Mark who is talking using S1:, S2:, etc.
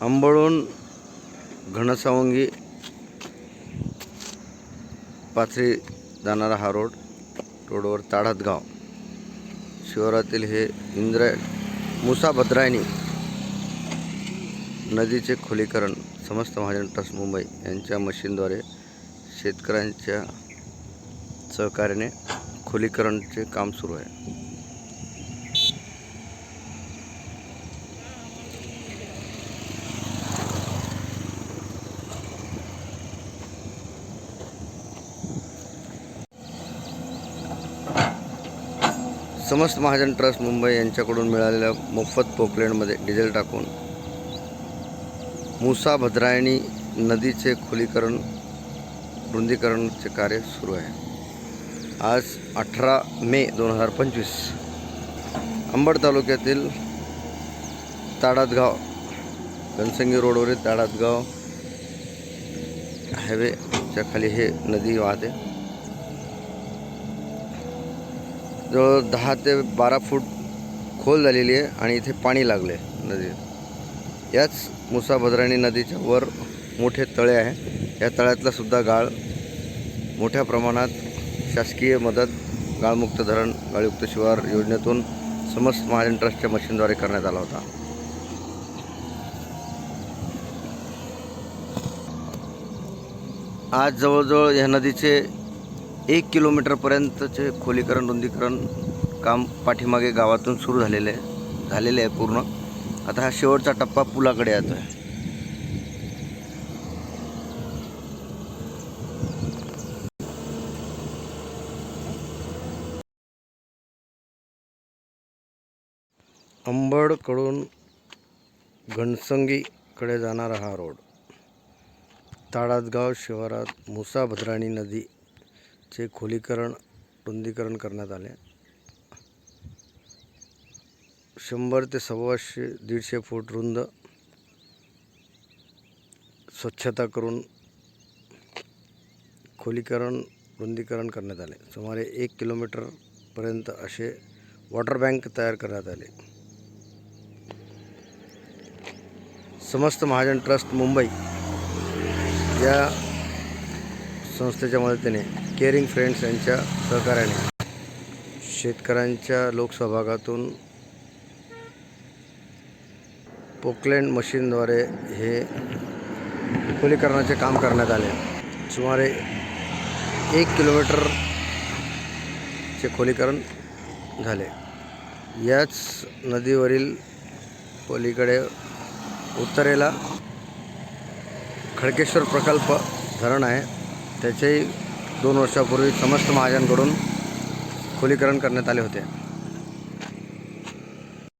S1: अंबळून घनसावंगी पाथरी जाणारा हा रोड रोडवर ताडात गाव शिवारातील हे इंद्र मुसाभद्रायणी नदीचे खोलीकरण समस्त महाजन ट्रस्ट मुंबई यांच्या मशीनद्वारे शेतकऱ्यांच्या सहकार्याने खोलीकरणचे काम सुरू आहे. समस्त महाजन ट्रस्ट मुंबई यांच्याकडून मिळालेल्या मोफत पोकलेंडमध्ये डिझेल टाकून मुसा भद्रायणी नदीचे खोलीकरण रुंदीकरणचे कार्य सुरू आहे. आज अठरा मे दोन हजार पंचवीस. अंबड तालुक्यातील ताडातगाव घनसंगी रोडवरील ताडातगाव हायवेच्या खाली हे नदी वाहते. जवळ दहा ते बारा फूट खोल झालेली आहे आणि इथे पाणी लागले नदीत. याच मुसाभद्राणी नदीच्या वर मोठे तळे आहे. या तळ्यातलासुद्धा गाळ मोठ्या प्रमाणात शासकीय मदत गाळमुक्त धरण गाळयुक्त शिवार योजनेतून समस्त महाजन ट्रस्टच्या मशीनद्वारे करण्यात आला होता. आज जवळजवळ ह्या नदीचे एक किलोमीटरपर्यंतचे खोलीकरण रुंदीकरण काम पाठीमागे गावातून सुरू झालेले आहे. झालेले आहे पूर्ण. आता हा शेवटचा टप्पा पुलाकडे येतो आहे. अंबडकडून घनसंगीकडे जाणारा हा रोड. ताडासगाव शिवारात मुसा भद्राणी चे खोलीकरण रुंदीकरण करण्यात आले. शंभर ते सव्वाशे दीडशे फूट रुंद स्वच्छता करून खोलीकरण रुंदीकरण करण्यात आले. सुमारे एक किलोमीटरपर्यंत असे वॉटर बँक तयार करण्यात आले. समस्त महाजन ट्रस्ट मुंबई या संस्थेच्या मदतीने केअरिंग फ्रेंड्स यांच्या सहकार्याने शेतकऱ्यांच्या लोकसहभागातून पोकलँड मशीनद्वारे हे खोलीकरणाचे काम करण्यात आले. सुमारे एक किलोमीटरचे खोलीकरण झाले. याच नदीवरील पलीकडे उत्तरेला खडकेश्वर प्रकल्प धरण आहे. त्याचेही दोन वर्षापूर्वी समस्त महाजनकडून खोलीकरण करण्यात आले होते.